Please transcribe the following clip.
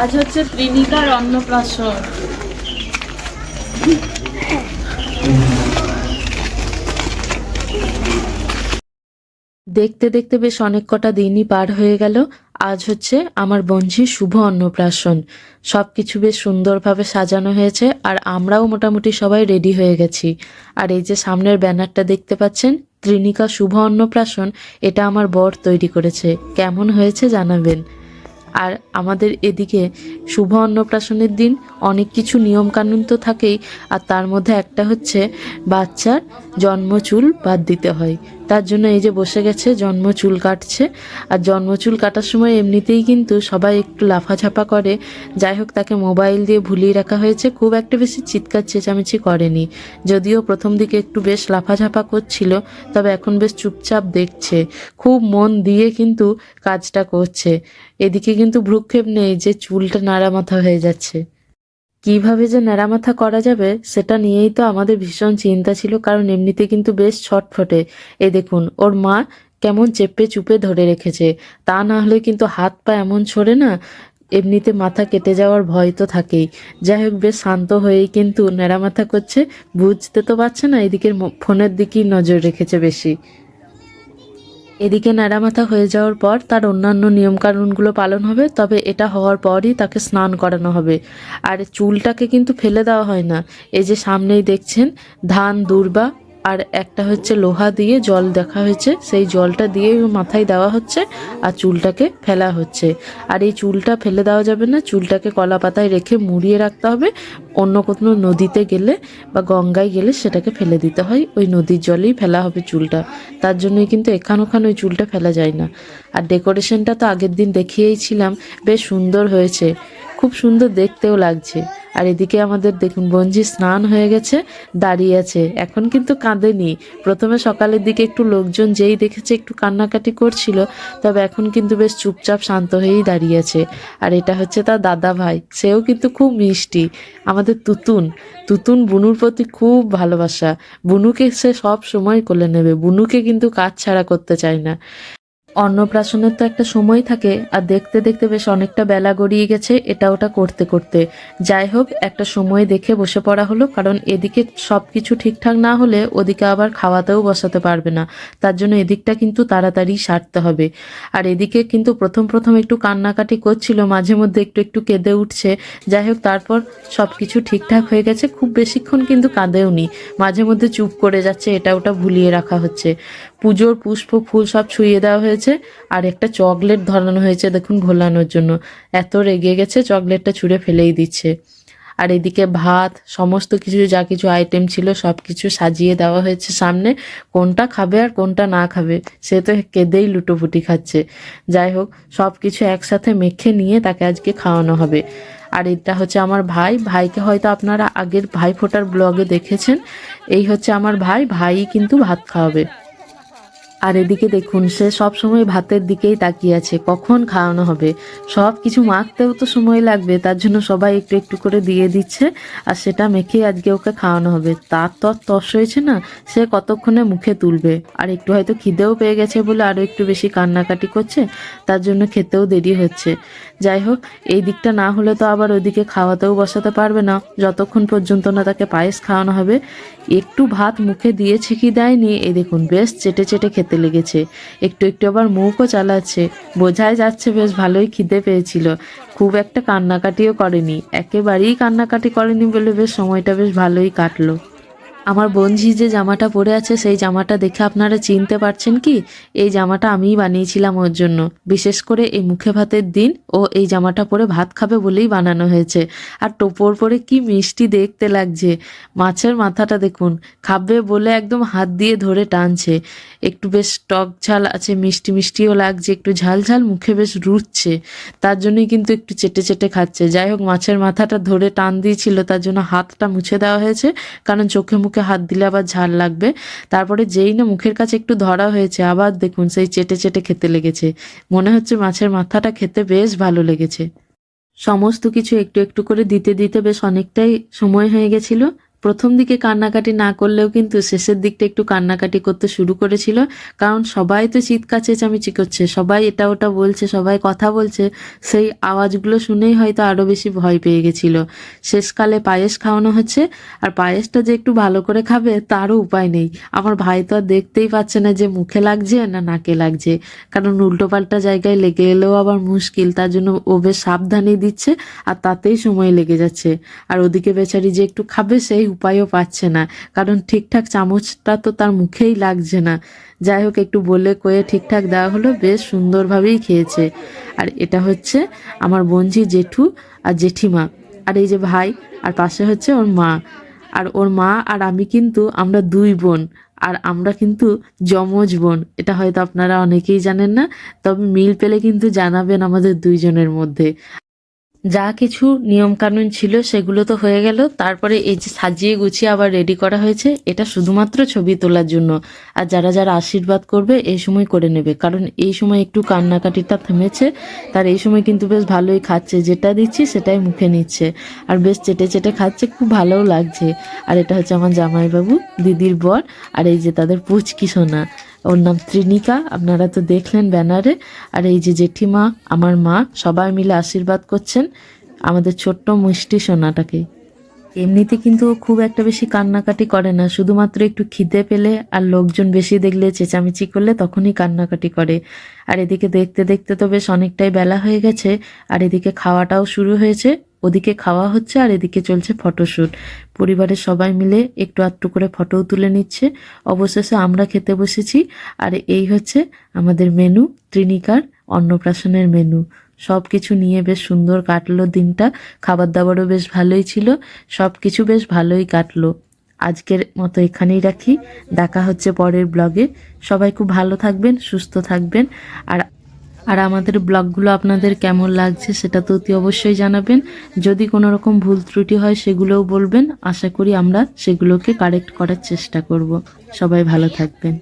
আজ হচ্ছে ত্রিনিকার অন্নপ্রাশন দেখতে দেখতে বেশ অনেক কটা দিনই পার হয়ে গেল। আজ হচ্ছে আমার বঞ্ঝির শুভ অন্নপ্রাশন। সব কিছু বেশ সুন্দরভাবে সাজানো হয়েছে আর আমরাও মোটামুটি সবাই রেডি হয়ে গেছি। আর এই যে সামনের ব্যানারটা দেখতে পাচ্ছেন, ত্রিনিকা শুভ অন্নপ্রাশন, এটা আমার বর তৈরি করেছে। কেমন হয়েছে জানাবেন। আর আমাদের এদিকে শুভ অন্নপ্রাশনের দিন, অনেক কিছু নিয়মকানুন তো থাকেই, আর তার মধ্যে একটা হচ্ছে বাচ্চার জন্মচুল বাদ দিতে হয়। তার জন্য এই যে বসে গেছে, জন্ম চুল কাটছে। আর জন্ম চুল কাটার সময় এমনিতেই কিন্তু সবাই একটু লাফাঝাপা করে। যাই হোক, তাকে মোবাইল দিয়ে ভুলিয়ে রাখা হয়েছে। খুব একটা বেশি চিৎকার চেঁচামেচি করেনি। যদিও প্রথম দিকে একটু বেশ লাফাঝাপা করছিল, তবে এখন বেশ চুপচাপ দেখছে। খুব মন দিয়ে কিন্তু কাজটা করছে। এদিকে কিন্তু ভ্রুক্ষেপ নেই যে চুলটা নাড়া মাথা হয়ে যাচ্ছে। কীভাবে যে নেড়ামাথা করা যাবে, সেটা নিয়েই তো আমাদের ভীষণ চিন্তা ছিল, কারণ এমনিতে কিন্তু বেশ ছটফটে। এ দেখুন, ওর মা কেমন চেপে চুপে ধরে রেখেছে। তা না হলে কিন্তু হাত পা এমন ছড়ে না, এমনিতে মাথা কেটে যাওয়ার ভয় তো থাকেই। যাই হোক, বেশ শান্ত হয়েই কিন্তু নেড়ামাথা করছে। বুঝতে তো পারছে না এদিকে ম- ফোনের দিকেই নজর রেখেছে বেশি। এদিকে ন্যাড়ামাথা হয়ে যাওয়ার পর তার অন্যান্য নিয়মকানুনগুলো পালন হবে, তবে এটা হওয়ার পরই তাকে স্নান করানো হবে। আর চুলটাকে কিন্তু ফেলে দেওয়া হয় না। এই যে সামনেই দেখছেন, ধান, দুর্বা আর একটা হচ্ছে লোহা দিয়ে জল দেখা হয়েছে। সেই জলটা দিয়ে মাথায় দেওয়া হচ্ছে আর চুলটাকে ফেলা হচ্ছে। আর এই চুলটা ফেলে দেওয়া যাবে না, চুলটাকে কলা পাতায় রেখে মুড়িয়ে রাখতে হবে। অন্য কোনো নদীতে গেলে বা গঙ্গায় গেলে সেটাকে ফেলে দিতে হয়। ওই নদীর জলেই ফেলা হবে চুলটা। তার জন্যই কিন্তু এখান ওখানে ওই চুলটা ফেলা যায় না। আর ডেকোরেশনটা তো আগের দিন দেখিয়েইছিলাম বেশ সুন্দর হয়েছে। খুব সুন্দর দেখতেও লাগছে। আর এদিকে আমাদের দেখুন বঞ্জি স্নান হয়ে গেছে, দাঁড়িয়ে আছে। এখন কিন্তু কাঁদেনি। প্রথমে সকালের দিকে একটু লোকজন যেই দেখেছে একটু কান্নাকাটি করছিল, তবে এখন কিন্তু বেশ চুপচাপ শান্ত হয়েই দাঁড়িয়ে আছে। আর এটা হচ্ছে তার দাদা ভাই, সেও কিন্তু খুব মিষ্টি। আমাদের তুতুন। তুতুন বুনুর প্রতি খুব ভালোবাসা। বুনুকে সে সব সময় কোলে নেবে। বুনুকে কিন্তু কাজ ছাড়া করতে চায় না। অন্নপ্রাশনের তো একটা সময় থাকে, আর দেখতে দেখতে বেশ অনেকটা বেলা গড়িয়ে গেছে এটা ওটা করতে করতে। যাই হোক, একটা সময় দেখে বসে পড়া হলো, কারণ এদিকে সব কিছু ঠিকঠাক না হলে ওদিকে আবার খাওয়াতেও বসাতে পারবে না। তার জন্য এদিকটা কিন্তু তাড়াতাড়ি সারতে হবে। আর এদিকে কিন্তু প্রথম প্রথম একটু কান্নাকাটি করছিল, মাঝে মধ্যে একটু একটু কেঁদে উঠছে। যাই হোক, তারপর সব কিছু ঠিকঠাক হয়ে গেছে, খুব বেশিক্ষণ কিন্তু কাঁদেও নি মাঝে মধ্যে চুপ করে যাচ্ছে, এটা ওটা ভুলিয়ে রাখা হচ্ছে। পুজোর পুষ্প, ফুল সব ছুঁয়ে দেওয়া হয়েছে, আর একটা চকলেট ধরানো হয়েছে, দেখুন, ঘোলানোর জন্য। এত রেগে গেছে, চকলেটটা ছুঁড়ে ফেলেই দিচ্ছে। আর এদিকে ভাত, সমস্ত কিছু, যা কিছু আইটেম ছিল, সব কিছু সাজিয়ে দেওয়া হয়েছে সামনে। কোনটা খাবে আর কোনটা না খাবে, সে তো কেঁদেই লুটোপুটি খাচ্ছে। যাই হোক, সব কিছু একসাথে মেখে নিয়ে তাকে আজকে খাওয়ানো হবে। আর এটা হচ্ছে আমার ভাই। ভাইকে হয়তো আপনারা আগের ভাই ফোটার ব্লগে দেখেছেন। এই হচ্ছে আমার ভাই। ভাই কিন্তু ভাত খাওয়াবে। আর এদিকে দেখুন, সে সব সময় ভাতের দিকেই তাকিয়ে আছে। কখন খাওয়ানো হবে? সব কিছু মাখতেও তো সময় লাগবে, তার জন্য সবাই একটু একটু করে দিয়ে দিচ্ছে আর সেটা মেখে আজকে ওকে খাওয়ানো হবে। তার তো তস হয়েছে না, সে কতক্ষণে মুখে তুলবে? আর একটু হয়তো খিদেও পেয়ে গেছে বলে আরও একটু বেশি কান্নাকাটি করছে, তার জন্য খেতেও দেরি হচ্ছে। যাই হোক, এই দিকটা না হলে তো আবার ওদিকে খাওয়াতেও বসাতে পারবে না। যতক্ষণ পর্যন্ত না তাকে পায়েস খাওয়ানো হবে, একটু ভাত মুখে দিয়েছে কি দেয়নি, এই দেখুন, বেশ চেটে চেটে খেতে লেগেছে। একটু একটু আবার মুখও চালাচ্ছে। বোঝাই যাচ্ছে বেশ ভালোই খিদে পেয়েছিল। খুব একটা কান্নাকাটিও করেনি। একেবারেই কান্নাকাটি করেনি বলে বেশ সময়টা বেশ ভালোই কাটলো। আমার বঞ্জি যে জামাটা পরে আছে, সেই জামাটা দেখে আপনারা চিনতে পারছেন কি? এই জামাটা আমিই বানিয়েছিলাম ওর জন্য। বিশেষ করে এই মুখে ভাতের দিন ও এই জামাটা পরে ভাত খাবে বলেই বানানো হয়েছে। আর টোপর পরে কি মিষ্টি দেখতে লাগছে। মাছের মাথাটা দেখুন, খাবে বলে একদম হাত দিয়ে ধরে টানছে। একটু বেশ টক ঝাল আছে, মিষ্টি মিষ্টিও লাগছে, একটু ঝাল ঝাল, মুখে বেশ রুচ্ছে তার জন্যই কিন্তু একটু চেটে চেটে খাচ্ছে। যাই হোক, মাছের মাথাটা ধরে টান দিয়েছিল, তার জন্য হাতটা মুছে দেওয়া হয়েছে, কারণ চোখে মুখে হাত দিলে আবার ঝাল লাগবে। তারপরে যেই না মুখের কাছে একটু ধরা হয়েছে, আবার দেখুন সেই চেটে চেটে খেতে লেগেছে। মনে হচ্ছে মাছের মাথাটা খেতে বেশ ভালো লেগেছে। সমস্ত কিছু একটু একটু করে দিতে দিতে বেশ অনেকটাই সময় হয়ে গেছিল। প্রথম দিকে কান্নাকাটি না করলেও কিন্তু শেষের দিকটা একটু কান্নাকাটি করতে শুরু করেছিল। কারণ সবাই তো চিৎকার, চেঁচামেচি করছে, সবাই এটা ওটা বলছে, সবাই কথা বলছে, সেই আওয়াজগুলো শুনেই হয়তো আরও বেশি ভয় পেয়ে গেছিল। শেষকালে পায়েস খাওয়ানো হচ্ছে, আর পায়েসটা যে একটু ভালো করে খাবে তারও উপায় নেই। আমার ভাই তো আর দেখতেই পাচ্ছে না যে মুখে লাগছে না নাকে লাগছে। কারণ উল্টোপাল্টা জায়গায় লেগে এলেও আবার মুশকিল, তার জন্য ও বেশ সাবধানেই দিচ্ছে, আর তাতেই সময় লেগে যাচ্ছে। আর ওদিকে বেচারি যে একটু খাবে সেই উপায়ও পাচ্ছে না। কারণ ঠিকঠাক চামচটা তো তার মুখেই লাগছে না। যাই হোক, একটু বলে কয়ে ঠিকঠাক দেওয়া হলো, বেশ সুন্দরভাবেই খেয়েছে। আর এটা হচ্ছে আমার বোনঝি জেঠু আর জেঠিমা। আর এই যে ভাই, আর পাশে হচ্ছে ওর মা। আর ওর মা আর আমি কিন্তু আমরা দুই বোন। আর আমরা কিন্তু যমজ বোন। এটা হয়তো আপনারা অনেকেই জানেন না, তবে মিল পেলে কিন্তু জানাবেন আমাদের দুইজনের মধ্যে। যা কিছু নিয়মকানুন ছিল সেগুলো তো হয়ে গেল। তারপরে এই যে সাজিয়ে গুছিয়ে আবার রেডি করা হয়েছে, এটা শুধুমাত্র ছবি তোলার জন্য। আর যারা যারা আশীর্বাদ করবে, এই সময় করে নেবে। কারণ এই সময় একটু কান্নাকাটিটা থেমেছে। তার এই সময় কিন্তু বেশ ভালোই খাচ্ছে। যেটা দিচ্ছি, সেটাই মুখে নিচ্ছে। আর বেশ চেটে চেটে খাচ্ছে, খুব ভালোও লাগছে। আর এটা হচ্ছে আমার জামাইবাবু, দিদির বর। আর এই যে তাদের পুচকি সোনা। ওর নাম ত্রিনিকা, আপনারা তো দেখলেন ব্যানারে। আর এই যে জেঠিমা, আমার মা, সবাই মিলে আশীর্বাদ করছেন আমাদের ছোট্ট মিষ্টি সোনাটাকে। এমনিতে কিন্তু খুব একটা বেশি কান্নাকাটি করে না, শুধুমাত্র একটু খিদে পেলে আর লোকজন বেশি দেখলে, চেঁচামেচি করলে তখনই কান্নাকাটি করে। আর এদিকে দেখতে দেখতে তো বেশ অনেকটাই বেলা হয়ে গেছে, আর এদিকে খাওয়াটাও শুরু হয়েছে। ওদিকে খাওয়া হচ্ছে আর এদিকে চলছে ফটোশ্যুট পরিবারের সবাই মিলে একটু আধটু করে ফটোও তুলে নিচ্ছে। অবশেষে আমরা খেতে বসেছি আর এই হচ্ছে আমাদের মেনু, ত্রিনিকার অন্নপ্রাশনের মেনু। সব কিছু নিয়ে বেশ সুন্দর কাটলো দিনটা। খাবার দাবারও বেশ ভালোই ছিল। সব কিছু বেশ ভালোই কাটলো। আজকের মতো এখানেই রাখি। দেখা হচ্ছে পরের ব্লগে। সবাই খুব ভালো থাকবেন, সুস্থ থাকবেন। আর আর আমাদের ব্লগগুলো আপনাদের কেমন লাগছে সেটা তো অতি অবশ্যই জানাবেন। যদি কোনো রকম ভুল ত্রুটি হয় সেগুলোও বলবেন। আশা করি আমরা সেগুলোকে কারেক্ট করার চেষ্টা করব। সবাই ভালো থাকবেন।